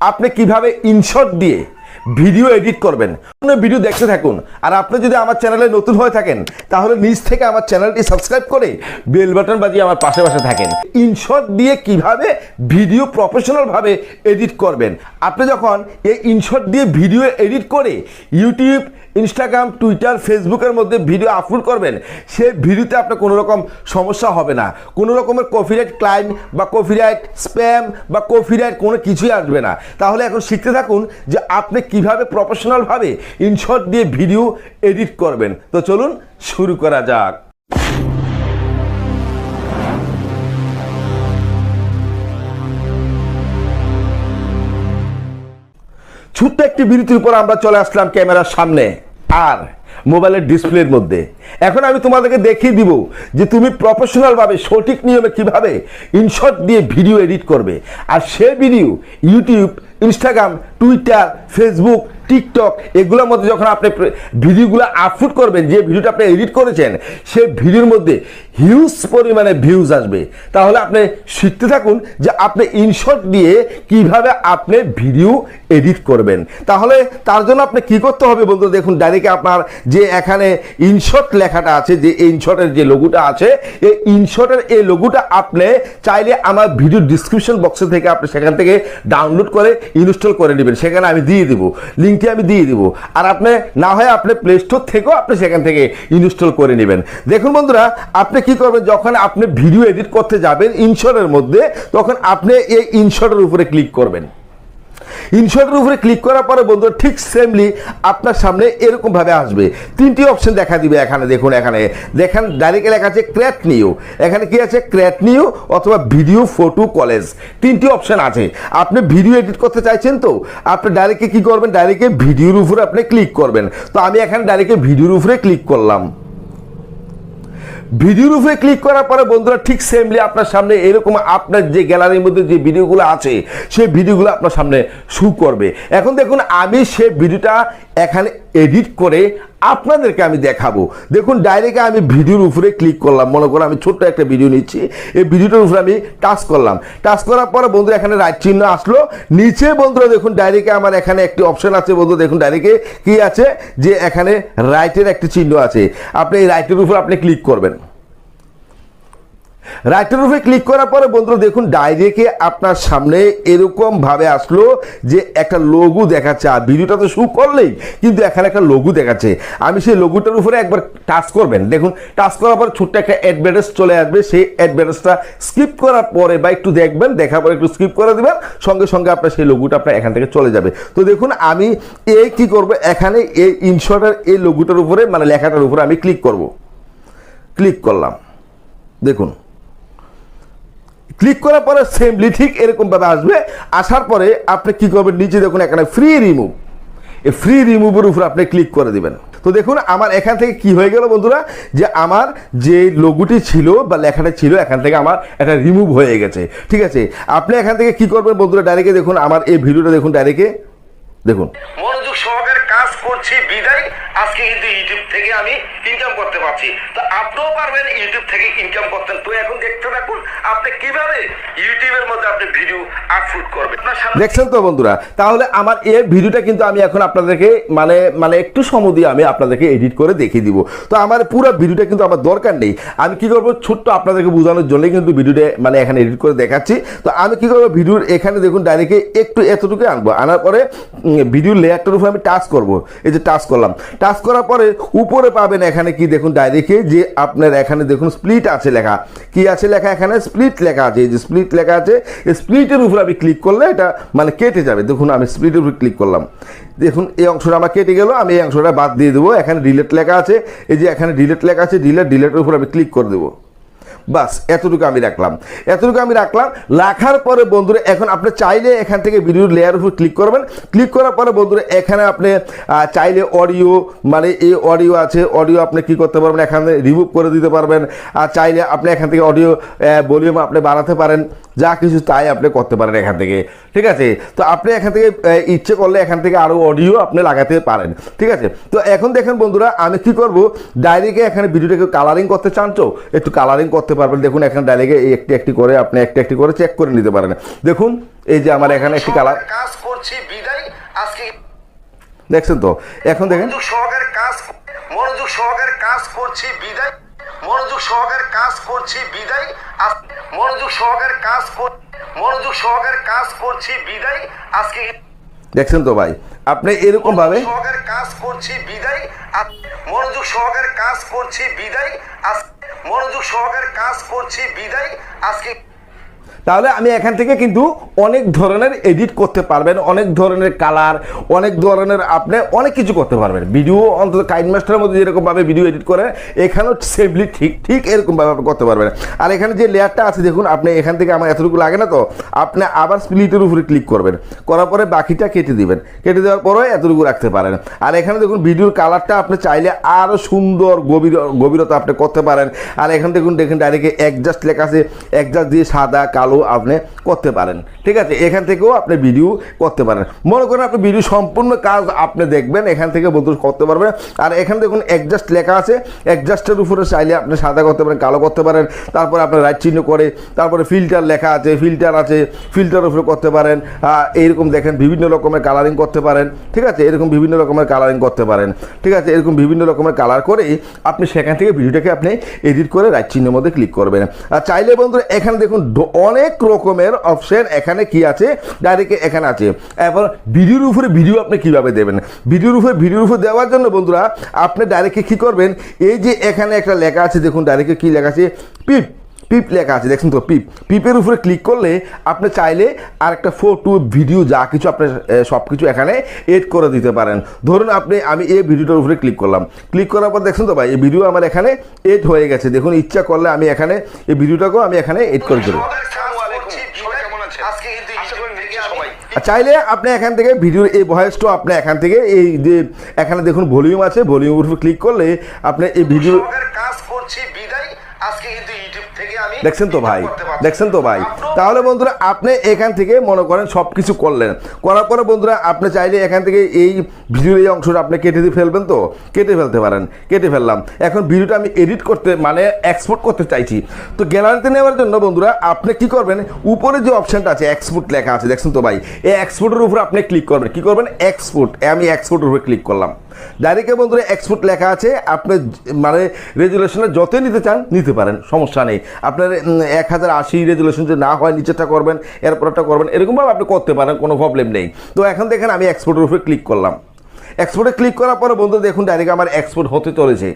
আপনি কীভাবে ইনশট দিয়ে ভিডিও এডিট করবেন। ভিডিও দেখতে থাকুন। আর আপনি যদি আমার চ্যানেলে নতুন হয়ে থাকেন, তাহলে নিজ থেকে আমার চ্যানেলটি সাবস্ক্রাইব করে বেল বাটন বাজিয়ে আমার পাশে পাশে থাকেন। ইনশট দিয়ে কীভাবে ভিডিও প্রফেশনালভাবে এডিট করবেন? আপনি যখন এই ইনশট দিয়ে ভিডিও এডিট করে ইউটিউব, ইনস্টাগ্রাম, টুইটার, ফেসবুকের মধ্যে ভিডিও আপলোড করবেন সেই ভিডিওতে আপনার কোনো রকম সমস্যা হবে না। কোনো রকমের কপিরাইট ক্লাইম বা কপিরাইট স্প্যাম বা কপিরাইট কোনো কিছুই আসবে না। তাহলে এখন শিখতে থাকুন যে আপনি কীভাবে প্রফেশনালভাবে ইনশট দিয়ে ভিডিও এডিট করবেন? তো চলুন শুরু করা যাক। ছোট্ট একটি বিরতির উপর আমরা চলে আসলাম ক্যামেরার সামনে আর মোবাইলের ডিসপ্লের মধ্যে। এখন আমি তোমাদেরকে দেখিয়ে দিব যে তুমি প্রফেশনালভাবে সঠিক নিয়মে কীভাবে ইনশট দিয়ে ভিডিও এডিট করবে। আর সে video YouTube Instagram Twitter Facebook TikTok এগুলোর মধ্যে যখন আপনি ভিডিওগুলো আপলোড করবেন, যে ভিডিওটা আপনি এডিট করেছেন সেই ভিডিওর মধ্যে হিউজ পরিমাণে ভিউজ আসবে। তাহলে আপনি শিখতে থাকুন যে আপনি ইনশট দিয়ে কীভাবে আপনি ভিডিও এডিট করবেন। তাহলে তার জন্য আপনি কি করতে হবে বন্ধু? দেখুন, ডাইরেক্ট আপনার যে এখানে ইনশট লেখাটা আছে, যে ইনশটের যে লোগোটা আছে, এই ইনশটের এই লোগোটা আপনি চাইলে আমার ভিডিও ডিসক্রিপশন বক্সে থেকে আপনি সেখান থেকে ডাউনলোড করে ইনস্টল করে নেবেন। সেখানে আমি দিয়ে দিব। লিঙ্কটি আমি দিয়ে দিব। আর আপনি না হয় আপনি প্লে স্টোর থেকেও আপনি সেখান থেকে ইনস্টল করে নেবেন। দেখুন বন্ধুরা, আপনি কি করবেন? যখন আপনি ভিডিও এডিট করতে যাবেন ইনশটের মধ্যে, তখন আপনি এই ইনশটের উপরে ক্লিক করবেন। ইনশটের উপরে ক্লিক করার পরে বন্ধু ঠিক সেমলি আপনার সামনে এরকম ভাবে আসবে। তিনটি অপশন দেখা দিবে এখানে, দেখুন এখানে। দেখেন ডাইরেক্ট লেখা আছে ক্র্যাট নিউ এখানে কি আছে? ক্র্যাট নিউ অথবা ভিডিও ফটো কলেজ তিনটি অপশন আছে। আপনি ভিডিও এডিট করতে চাইছেন তো, আপনি ডাইরেক্টে কি করবেন? ডাইরেক্টে ভিডিওর উপরে আপনি ক্লিক করবেন। তো আমি এখানে ডাইরেক্টে ভিডিওর উপরে ক্লিক করলাম। ভিডিওর উপরে ক্লিক করার পরে বন্ধুরা ঠিক সেমলি আপনার সামনে এরকম আপনার যে গ্যালারির মধ্যে যে ভিডিওগুলো আছে, সেই ভিডিওগুলো আপনার সামনে শু করবে। এখন দেখুন, আমি সে ভিডিওটা এখানে এডিট করে আপনাদেরকে আমি দেখাবো। দেখুন ডাইরেক্ট আমি ভিডিওর উপরে ক্লিক করলাম। মনে করো আমি ছোট্ট একটা ভিডিও নিচ্ছি। এই ভিডিওটার উপরে আমি টাচ করলাম। টাচ করার পরে বন্ধু এখানে রাইট চিহ্ন আসলো। নিচে বন্ধুরা, দেখুন ডাইরেক্টে আমার এখানে একটি অপশন আছে বন্ধু দেখুন ডাইরেক্টে কি আছে? যে এখানে রাইটের একটি চিহ্ন আছে। আপনি এই রাইটের উপর আপনি ক্লিক করবেন। রাইটের উপরে ক্লিক করার পরে বন্ধুরা দেখুন ডাইরেক্টে আপনার সামনে এরকম ভাবে আসলো যে একটা লঘু দেখাচ্ছে। আর ভিডিওটা তো শু করলেই কিন্তু এখানে একটা লঘু দেখাচ্ছে। আমি সেই লঘুটার উপরে একবার টাচ করবেন। দেখুন টাচ করার পর ছোট্ট একটা অ্যাডভার্টাইজ চলে আসবে। সেই অ্যাডভার্টাইজটা স্কিপ করার পরে বা একটু দেখবেন, দেখার পরে একটু স্কিপ করে দেবেন, সঙ্গে সঙ্গে আপনার সেই লঘুটা আপনার এখান থেকে চলে যাবে। তো দেখুন, আমি এই কি করব? এখানে এই ইনশর্টের এই লঘুটার উপরে মানে লেখাটার উপরে আমি ক্লিক করব। ক্লিক করলাম। দেখুন ক্লিক করার পরে সেমলি ঠিক এরকম ভাবে আসবে। আসার পরে আপনি কি করবেন? নিচে দেখুন এখানে ফ্রি রিমুভ এই ফ্রি রিমুভের উপর আপনি ক্লিক করে দিবেন। তো দেখুন আমার এখান থেকে কি হয়ে গেল বন্ধুরা? যে আমার যে লোগোটি ছিল বা লেখাটা ছিল, এখান থেকে আমার এটা রিমুভ হয়ে গেছে। ঠিক আছে? আপনি এখান থেকে কি করবেন বন্ধুরা? ডাইরেক্টে দেখুন আমার এই ভিডিওটা দেখুন ডাইরেক্টে দেখুন। মনোযোগ সহকারে করছি, বিদায়। আজকে কিন্তু ইউটিউব থেকে আমি ইনকাম করতে পারছি। তো আপনিও পারবেন ইউটিউব থেকে ইনকাম করতেন তো এখন দেখতে থাকুন, আপনি কীভাবে ইউটিউবের মধ্যে আপনি ভিডিও আপলোড করবেন। দেখছেন তো বন্ধুরা? তাহলে আমার এই ভিডিওটা কিন্তু আমি এখন আপনাদেরকে মানে মানে একটু সময় দিয়ে আমি আপনাদেরকে এডিট করে দেখিয়ে দিব। তো আমার পুরো ভিডিওটা কিন্তু আমার দরকার নেই। আমি কি করব? ছোট্ট আপনাদেরকে বোঝানোর জন্যই কিন্তু ভিডিওটা মানে এখানে এডিট করে দেখাচ্ছি। তো আমি কি করব? ভিডিওর এখানে দেখুন ডাইরেক্টে একটু এতটুকু আনব। আনার পরে ভিডিও লেয়ারটার উপরে আমি টাচ করব। এই যে টাচ করলাম। টাচ করার পরে উপরে পাবেন এখানে কি দেখুন ডাইরেক্টে যে আপনার এখানে দেখুন স্প্লিট আছে লেখা। কি আছে লেখা এখানে? স্প্লিট লেখা আছে। এই যে স্প্লিট লেখা আছে, এই স্প্লিটের উপরে আমি ক্লিক করলে এটা মানে কেটে যাবে। দেখুন, আমি স্প্লিটের উপরে ক্লিক করলাম। দেখুন, এই অংশটা আমার কেটে গেল, আমি এই অংশটা বাদ দিয়ে দেবো। এখানে ডিলেট লেখা আছে। এই যে এখানে ডিলেট লেখা আছে ডিলেট ডিলেটের উপর আমি ক্লিক করে দেবো। বাস, এতটুকু আমি রাখলাম। এতটুকু আমি রাখলাম। রাখার পরে বন্ধুরা, এখন আপনি চাইলে এখান থেকে ভিডিওর লেয়ার উপর ক্লিক করবেন। ক্লিক করার পরে বন্ধুরা, এখানে আপনি চাইলে অডিও মানে এই অডিও আছে অডিও আপনি কি করতে পারবেন, এখানে রিমুভ করে দিতে পারবেন। আর চাইলে আপনি এখান থেকে অডিও ভলিউম আপনি বাড়াতে পারেন। যা কিছু তাই আপনি করতে পারেন এখান থেকে ঠিক আছে? তো আপনি এখান থেকে ইচ্ছে করলে এখান থেকে আরও অডিও আপনি লাগাতে পারেন ঠিক আছে? তো এখন দেখেন বন্ধুরা আমি কি করব? ডাইরেক্টে এখানে ভিডিওটাকে কালারিং করতে চান তো একটু কালারিং করতে পারবেন। দেখুন এখানে ডাইরেক্টে একটি একটি করে আপনি একটি একটি করে চেক করে নিতে পারেন। দেখুন এই যে আমার এখানে একটি কালার কাজ করছি বিদায়। আজকে দেখছেন তো? এখন দেখেন সহকারে কাজ মনোযোগ সহকারে কাজ করছি বিদায়। মনোযোগ সহকারে কাজ করছি বিদায়। মনোযোগ সহকারে কাজ মনোযোগ সহকারে কাজ করছি বিদায়। আজকে দেখছেন তো ভাই আপনি এরকম ভাবে সহকারে কাজ করছি বিদায়। মনোযোগ সহকারে কাজ করছি বিদায়। আজকে মনোযোগ সহকারে কাজ করছি বিদায়। আজকে তাহলে আমি এখান থেকে কিন্তু অনেক ধরনের এডিট করতে পারবেন, অনেক ধরনের কালার অনেক ধরনের আপনি অনেক কিছু করতে পারবেন। ভিডিও অন্তত কাইন মাস্টারের মধ্যে যেরকমভাবে ভিডিও এডিট করে, এখানেও সেমলি ঠিক ঠিক এরকমভাবে আপনি করতে পারবেন। আর এখানে যে লেয়ারটা আছে, দেখুন, আপনি এখান থেকে আমার এতটুকু লাগে না তো, আপনি আবার স্প্লিটের উপরে ক্লিক করবেন। করার পরে বাকিটা কেটে দিবেন। কেটে দেওয়ার পরে এতটুকু রাখতে পারেন। আর এখানে দেখুন ভিডিওর কালারটা আপনি চাইলে আরও সুন্দর গভীর, গভীরতা আপনি করতে পারেন। আর এখানে দেখুন, দেখেন ডাইরেক্ট একজাস্ট লেখা আছে। একজাস্ট দিয়ে সাদা, কালো আপনি করতে পারেন। ঠিক আছে? এখান থেকেও আপনি ভিডিও করতে পারেন। মনে করেন আপনি ভিডিও সম্পূর্ণ কাজ আপনি দেখবেন, এখান থেকে বন্ধু করতে পারবেন। আর এখানে দেখুন একজাস্ট লেখা আছে। একজাস্টের উপরে চাইলে আপনি সাদা করতে পারেন, কালো করতে পারেন। তারপরে আপনার রাইট চিহ্ন করে, তারপরে ফিল্টার লেখা আছে ফিল্টার আছে ফিল্টার উপরে করতে পারেন। এইরকম দেখেন বিভিন্ন রকমের কালারিং করতে পারেন। ঠিক আছে? এরকম বিভিন্ন রকমের কালারিং করতে পারেন। ঠিক আছে? এরকম বিভিন্ন রকমের কালার করে আপনি সেখান থেকে ভিডিওটাকে আপনি এডিট করে রাইট চিহ্নের মধ্যে ক্লিক করবেন। আর চাইলে বন্ধু এখানে দেখুন ড- অনেক রকমের অপশন এখানে কি আছে? ডাইরেক্ট এখানে আছে। এরপর ভিডিওর উপরে ভিডিও আপনি কীভাবে দেবেন? ভিডিওর উপরে ভিডিওর উপরে দেওয়ার জন্য বন্ধুরা, আপনি ডাইরেক্ট কী করবেন? এই যে এখানে একটা লেখা আছে, দেখুন ডাইরেক্ট কি লেখা আছে? পিপ পিপ লেখা আছে, দেখছেন তো? পিপ পিপের উপরে ক্লিক করলে আপনি চাইলে আর একটা ফটো ভিডিও যা কিছু আপনি সব কিছু এখানে এড করে দিতে পারেন। ধরুন আপনি, আমি এই ভিডিওটার উপরে ক্লিক করলাম। ক্লিক করার পর দেখছেন তো ভাই, এই ভিডিও আমার এখানে এড হয়ে গেছে। দেখুন, ইচ্ছা করলে আমি এখানে, এই ভিডিওটাকেও আমি এখানে এড করে দেবো। চাইলে আপনি এখান থেকে ভিডিওর এই ভয়েসটা আপনি এখান থেকে এই যে, এখানে দেখুন ভলিউম আছে ভলিউমের উপর ক্লিক করলে আপনি এই ভিডিও দেখছেন তো ভাই? দেখছেন তো ভাই? তাহলে বন্ধুরা, আপনি এখান থেকে মনে করেন সব কিছু করলেন। করার পরে বন্ধুরা, আপনি চাইলে এখান থেকে এই ভিডিওর এই অংশটা আপনি কেটে দিয়ে ফেলবেন তো? কেটে ফেলতে পারেন, কেটে ফেললাম। এখন ভিডিওটা আমি এডিট করতে মানে এক্সপোর্ট করতে চাইছি। তো গ্যালারিতে নেওয়ার জন্য বন্ধুরা, আপনি কি করবেন, উপরে যে অপশনটা আছে এক্সপোর্ট লেখা আছে, দেখছেন তো ভাই? এই এক্সপোর্টের উপরে আপনি ক্লিক করবেন। কি করবেন? এক্সপোর্ট আমি এক্সপোর্টের উপরে ক্লিক করলাম। ডাইরেক্টে বন্ধুরা এক্সপোর্ট লেখা আছে। আপনি মানে রেজুলেশনে যতই নিতে চান, নিতে পারেন, সমস্যা নেই। আপনার এক হাজার আশি রেজুলেশন যদি না হয়, নিচেরটা করবেন এরপরটা করবেন এরকমভাবে আপনি করতে পারেন, কোনো প্রবলেম নেই। তো এখন দেখেন আমি এক্সপোর্টের উপরে ক্লিক করলাম। এক্সপোর্টে ক্লিক করার পরে বন্ধু দেখুন ডাইরেক্ট আমার এক্সপোর্ট হতে চলেছে।